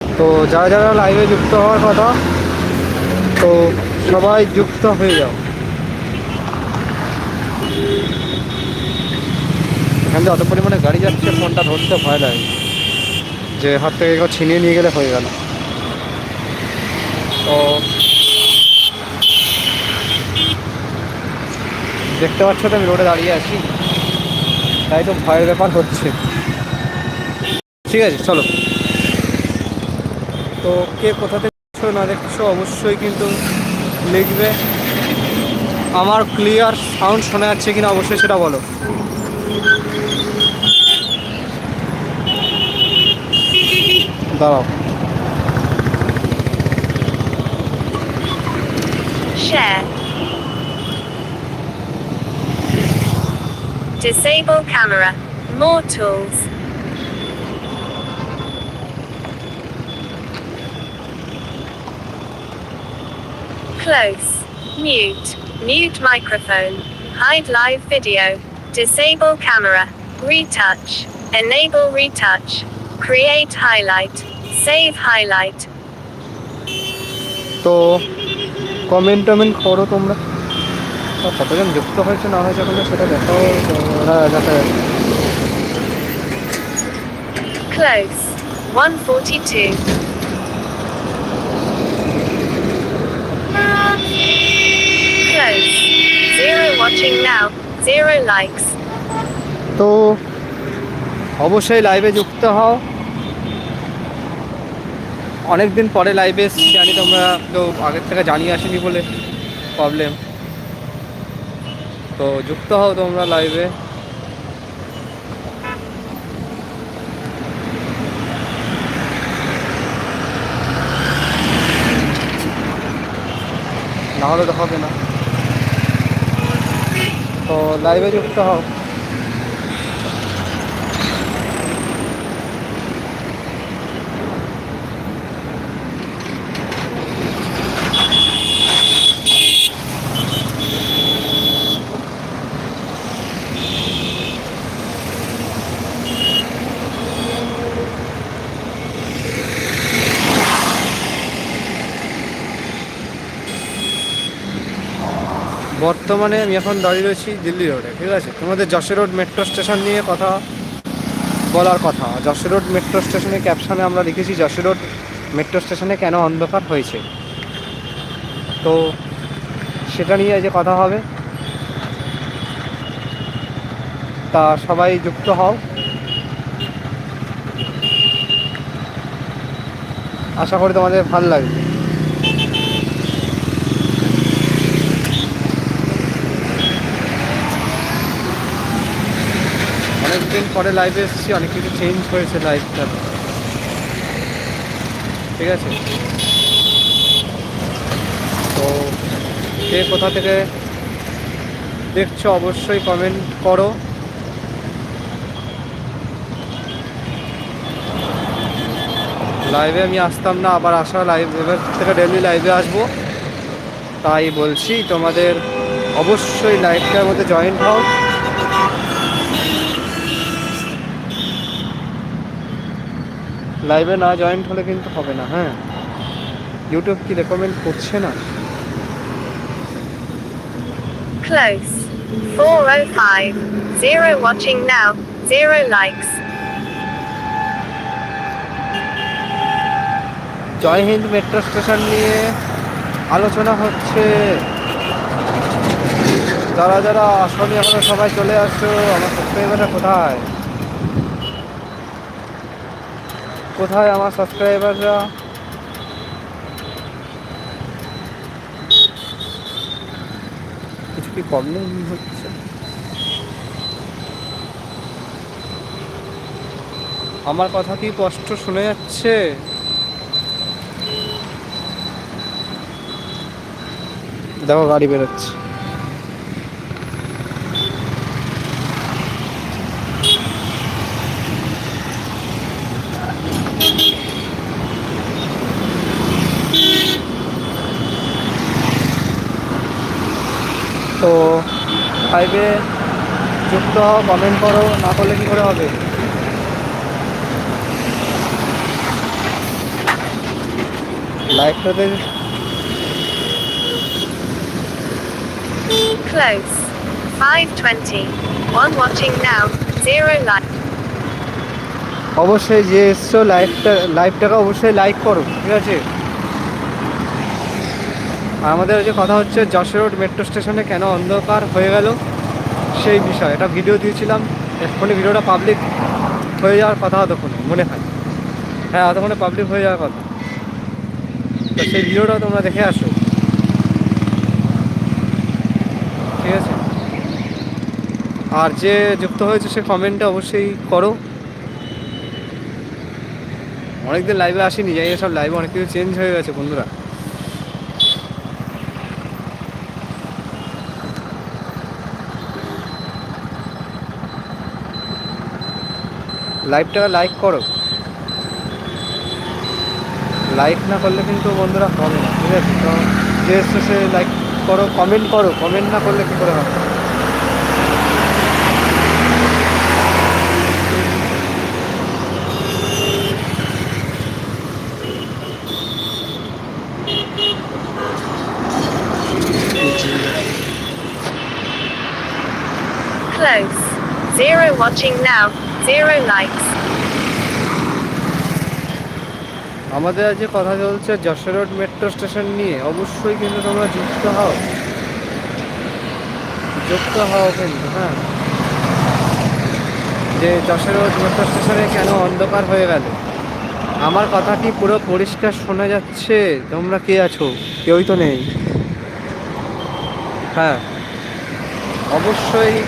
তো যারা যারা লাইভে যুক্ত হওয়ার কথা, তো সবাই যুক্ত হয়ে যাও। এখান থেকে অত পরিমাণে গাড়ি যাচ্ছে, ফোনটা ধরতে ভয় লাগে। যে হাত থেকে কেউ ছিনিয়ে নিয়ে গেলে হয়ে গেল। তো দেখতে পাচ্ছ তো আমি রোডে দাঁড়িয়ে আছি। তাই তো ভয়ের ব্যাপার হচ্ছে। ঠিক আছে চলো তো কে কোথা থেকে দেখছ না দেখছ অবশ্যই কিন্তু লিখবে আমার ক্লিয়ার সাউন্ড শোনা যাচ্ছে কিনা অবশ্যই সেটা বলো দাঁড়াও Share. Disable camera. More tools. Close. Mute. Mute microphone. Hide live video. Disable camera. Retouch. Enable retouch. Create highlight. Save highlight. তো কমেন্ট টমেন্ট করো তোমরা তো কতজন যুক্ত হয়েছে না হয়েছে তোমরা সেটা দেখাও হ্যাঁ দেখা যাচ্ছে Close. 142. Watching now. Zero likes. তো অবশ্যই লাইভে যুক্ত হও অনেক দিন পরে লাইভে জানি তোমরা তো আগের থেকে জানিয়ে আসেনি বলে প্রবলেম তো যুক্ত হও তোমরা লাইভে না হলে তো হবে না তো লাইভে যুক্ত হও বর্তমানে আমি এখন দাঁড়িয়ে রয়েছি দিল্লি রোডে, ঠিক আছে? তোমাদের যশোর রোড মেট্রো স্টেশন নিয়ে কথা বলার কথা। যশোর রোড মেট্রো স্টেশনে ক্যাপশনে আমরা লিখেছি, যশোর রোড মেট্রো স্টেশনে কেন অন্ধকার হয়েছে? তো সেটা নিয়ে যে কথা হবে। তা সবাই যুক্ত হও। আশা করি তোমাদের ভালো লাগবে অনেকদিন পরে লাইভে এসেছি, অনেক কিছু চেঞ্জ হয়েছে লাইভটা ঠিক আছে? তো কে কোথা থেকে দেখছ অবশ্যই কমেন্ট করো। লাইভে আমি আসতাম না, আবার আসা লাইভ এবার থেকে ডেলি লাইভে আসব। তাই বলছি, তোমাদের অবশ্যই লাইভটার মধ্যে জয়েন্ট হও। লাইভে না জয়েন্ট হলে কিন্তু হবে না হ্যাঁ ইউটিউব কি রেকমেন্ড করছে না Close. 405. Zero watching now. Zero likes. Jai Hind metro station নিয়ে আলোচনা হচ্ছে যারা যারা আসলে এখনও সবাই চলে আসছো আমার সাবস্ক্রাইবাররা কোথায় কোথায় আমার সাবস্ক্রাইবাররা কিছু কি প্রবলেম হচ্ছে? আমার কথা কি স্পষ্ট শুনে যাচ্ছে? দেখো, গাড়ি বেরোচ্ছে। ফাইভে যুক্ত হও কমেন্ট করো না করলে কী করে হবে লাইফটাতে Close. 520. One watching now. Zero like. অবশ্যই যে এসছো লাইভটা লাইভটাকে অবশ্যই লাইক করো ঠিক আছে আর আমাদের যে কথা হচ্ছে, যশোর রোড মেট্রো স্টেশনে কেন অন্ধকার হয়ে গেল সেই বিষয়। একটা ভিডিও দিয়েছিলাম, এক্ষুনি ভিডিওটা পাবলিক হয়ে যাওয়ার কথা তখন মনে হয়। হ্যাঁ তখন পাবলিক হয়ে যাওয়ার কথা। তো সেই ভিডিওটাও তোমরা দেখে আসো। ঠিক আছে? আর যে যুক্ত হয়েছে, সে কমেন্টটা অবশ্যই করো। অনেকদিন লাইভে আসিনি, যাই সব লাইভে অনেক কিছু চেঞ্জ হয়ে গেছে, বন্ধুরা। লাইভটা লাইক করো লাইক না করলে কিন্তু বন্ধুরা হবে না, ঠিক আছে তো যে সে লাইক করো কমেন্ট করো কমেন্ট না করলে কী করে হবে Close. Zero watching now. Zero likes. আমাদের আজকে কথা চলছে যশোর রোড মেট্রো স্টেশন নিয়ে। অবশ্যই কিন্তু তোমরা যুক্ত হও। যুক্ত হও কিন্তু হ্যাঁ। যে যশোর রোড মেট্রো স্টেশনে কেন অন্ধকার হয়ে গেল? আমার কথাটি পুরো পরিষ্কার শোনা যাচ্ছে। তোমরা কে আছো? কেউই তো নেই। হ্যাঁ। অবশ্যই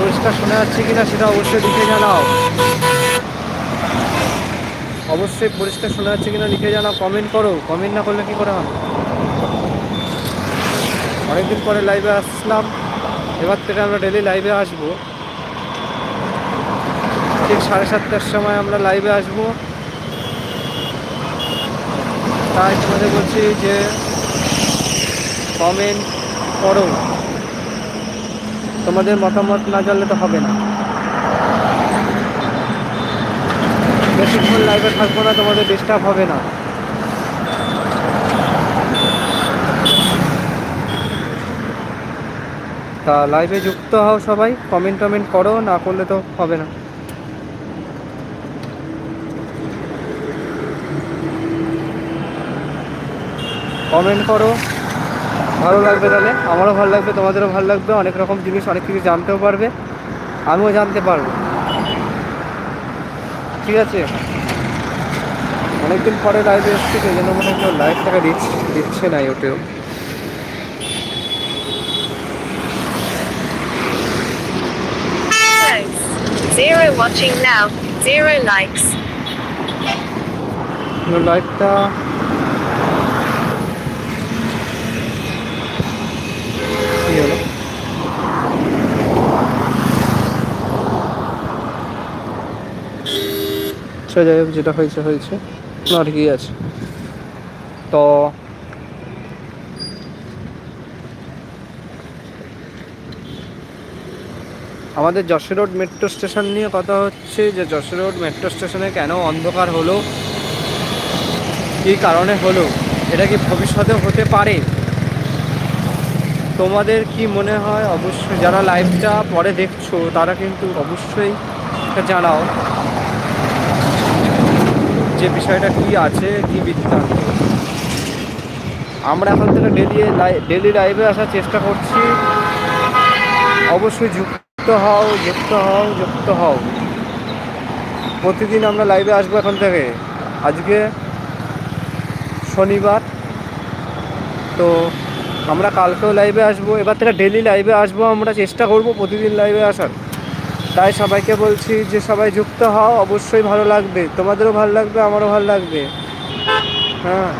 পরিষ্কার শোনা যাচ্ছে কিনা সেটা অবশ্যই লিখে জানাও। অবশ্যই পরিষ্কার শোনা যাচ্ছে কিনা লিখে জানাও কমেন্ট করো। কমেন্ট না করলে কি করে হবে? অনেকদিন পরে লাইভে আসলাম। এবার থেকে আমরা ডেলি লাইভে আসব। ঠিক সাড়ে সাতটার সময় আমরা লাইভে আসব। তাই তোমাদের বলছি যে কমেন্ট করো। তোমাদের মতামত না জানলে তো হবে না। বেশিক্ষণ লাইভে থাকব না, তোমাদের ডিস্টার্ব হবে না। তা লাইভে যুক্ত হও সবাই কমেন্ট টমেন্ট করো, না করলে তো হবে না। কমেন্ট করো। ভালো লাগবে তাহলে আমারও ভালো লাগবে তোমাদেরও ভালো লাগবে অনেক রকম জিনিস অনেক কিছু জানতেও পারবে আমিও জানতে পারব ঠিক আছে অনেকদিন পরে লাইভে এসছি সেই জন্য মনে হয় লাইভটাকে দিচ্ছে দিচ্ছে না ওটেও Close. Zero watching now. Zero likes. লাইভটা কি হলো সে যাই হোক, যেটা হয়েছে হয়েছে। না ঠিকই আছে। তো, আমাদের যশোর রোড মেট্রো স্টেশন নিয়ে কথা হচ্ছে যে, যশোর রোড মেট্রো স্টেশনে কেন অন্ধকার হলো? কী কারণে হলো? এটা কি ভবিষ্যতে হতে পারে? তোমাদের কি মনে হয়? অবশ্যই যারা লাইভটা পরে দেখছ, তারা কিন্তু অবশ্যই জানাও। যে বিষয়টা কি আছে, কি বৃত্তান্ত আমরা এখন থেকে ডেলি ডেলি লাইভে আসার চেষ্টা করছি। অবশ্যই যুক্ত হও যুক্ত হও যুক্ত হও। প্রতিদিন আমরা লাইভে আসব এখন থেকে। আজকে শনিবার, তো আমরা কালকেও লাইভে আসব। এবার থেকে ডেলি লাইভে আসব আমরা, চেষ্টা করব প্রতিদিন লাইভে আসার। তাই সবাইকে বলছি যে সবাই যুক্ত হও, অবশ্যই ভালো লাগবে। তোমাদেরও ভালো লাগবে, আমারও ভালো লাগবে। হ্যাঁ।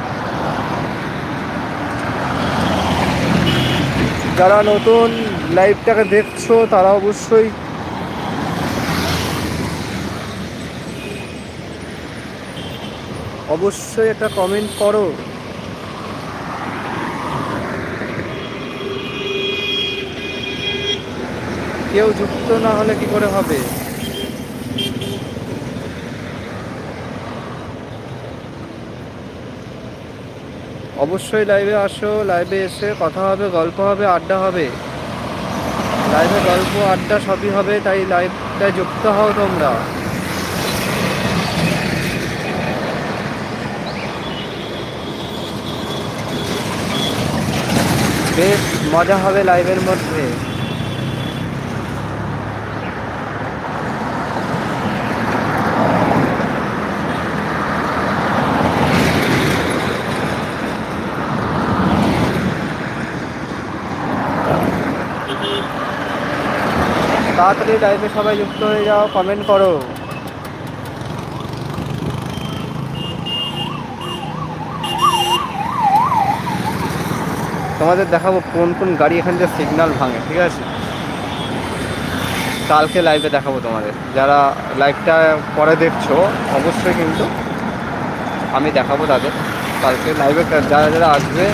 যারা নতুন লাইভটাকে দেখছ, তারা অবশ্যই অবশ্যই একটা কমেন্ট করো। কেউ যুক্ত না হলে কি করে হবে? অবশ্যই লাইভে আসো লাইভে এসে কথা হবে, গল্প হবে, আড্ডা হবে। লাইভে গল্প, আড্ডা সবই হবে, তাই লাইভটায় যুক্ত হও তোমরা। বেশ, মজা হবে লাইভের মধ্যে। তাড়াতাড়ি লাইভে সবাই যুক্ত হয়ে যাও কমেন্ট করো। তোমাদের দেখাবো কোন কোন গাড়ি এখান থেকে সিগনাল ভাঙে, ঠিক আছে? কালকে লাইভে দেখাবো তোমাদের। যারা লাইভটা পরে দেখছ, অবশ্যই কিন্তু আমি দেখাবো তাদের। কালকে লাইভে যারা যারা আসবে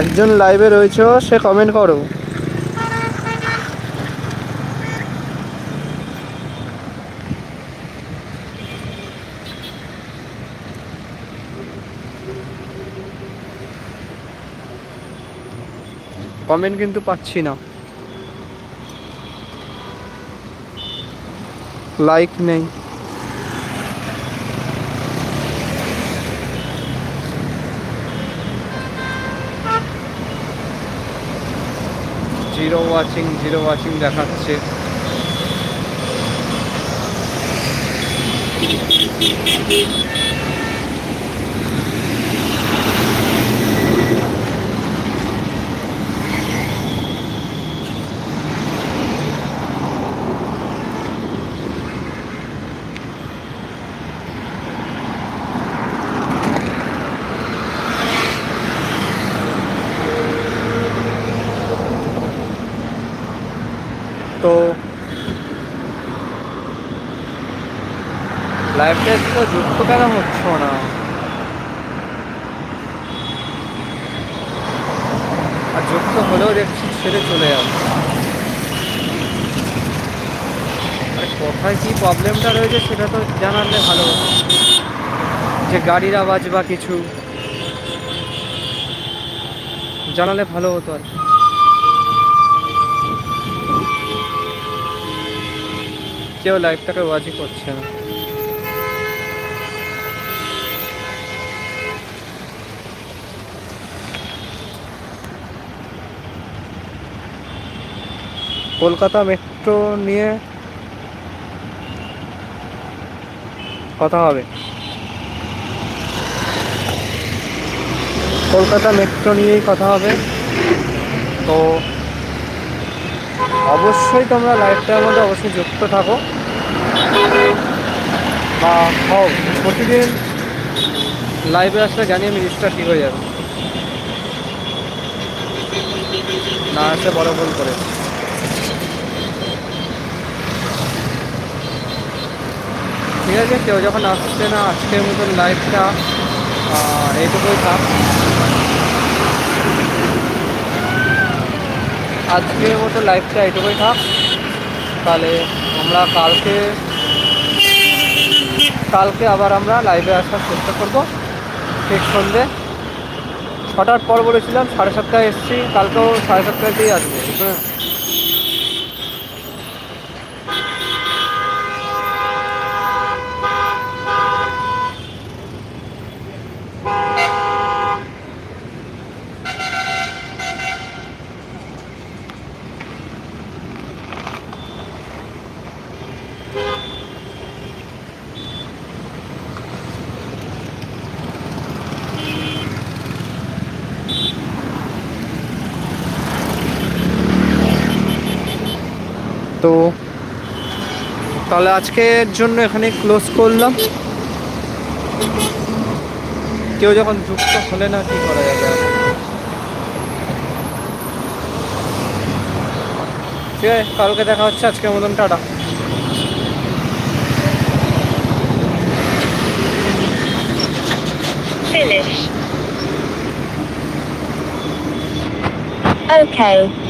একজন লাইভে রয়েছে সে কমেন্ট করো। কমেন্ট কিন্তু পাচ্ছি না। লাইক নেই। জিরো ওয়াচিং জিরো ওয়াচিং দেখাচ্ছে। তো লাইভটা তো যুক্ত কেন হচ্ছ না আর যুক্ত হলেও দেখছি ছেড়ে চলে যাবে আর কোথায় কি প্রবলেমটা রয়েছে সেটা তো জানালে ভালো। যে গাড়ির আওয়াজ বা কিছু জানালে ভালো হতো আর কি। কেউ লাইভটাকে ওয়াচই করছে না। কলকাতা মেট্রো নিয়ে কথা হবে। কলকাতা মেট্রো নিয়েই কথা হবে। তো অবশ্যই তোমরা লাইফটার মধ্যে অবশ্যই যুক্ত থাকো। বা হও, প্রতিদিন লাইভে আসলে জানি আমি রিস্টার ঠিক হয়ে যাবে। না আসলে বড় ভুল করে ঠিক আছে, কেউ যখন আসছে না, আজকের মতন লাইভটা এইটুকুই থাক। আজকের মতো লাইফটা এটুকুই থাক। তাহলে আমরা কালকে কালকে আবার আমরা লাইভে আসার চেষ্টা করব। ঠিক সন্ধে ছটার পর বলেছিলাম, সাড়ে সাতটায় এসেছি। কালকেও সাড়ে সাতটায় সাতটাতেই আসব হ্যাঁ তো তাহলে আজকের জন্য এখানে ক্লোজ করলাম কেউ যখন যুক্ত হলে না, কি করা যাবে ঠিক আছে, কালকে দেখা হচ্ছে, আজকের মতন, টাটা. Okay.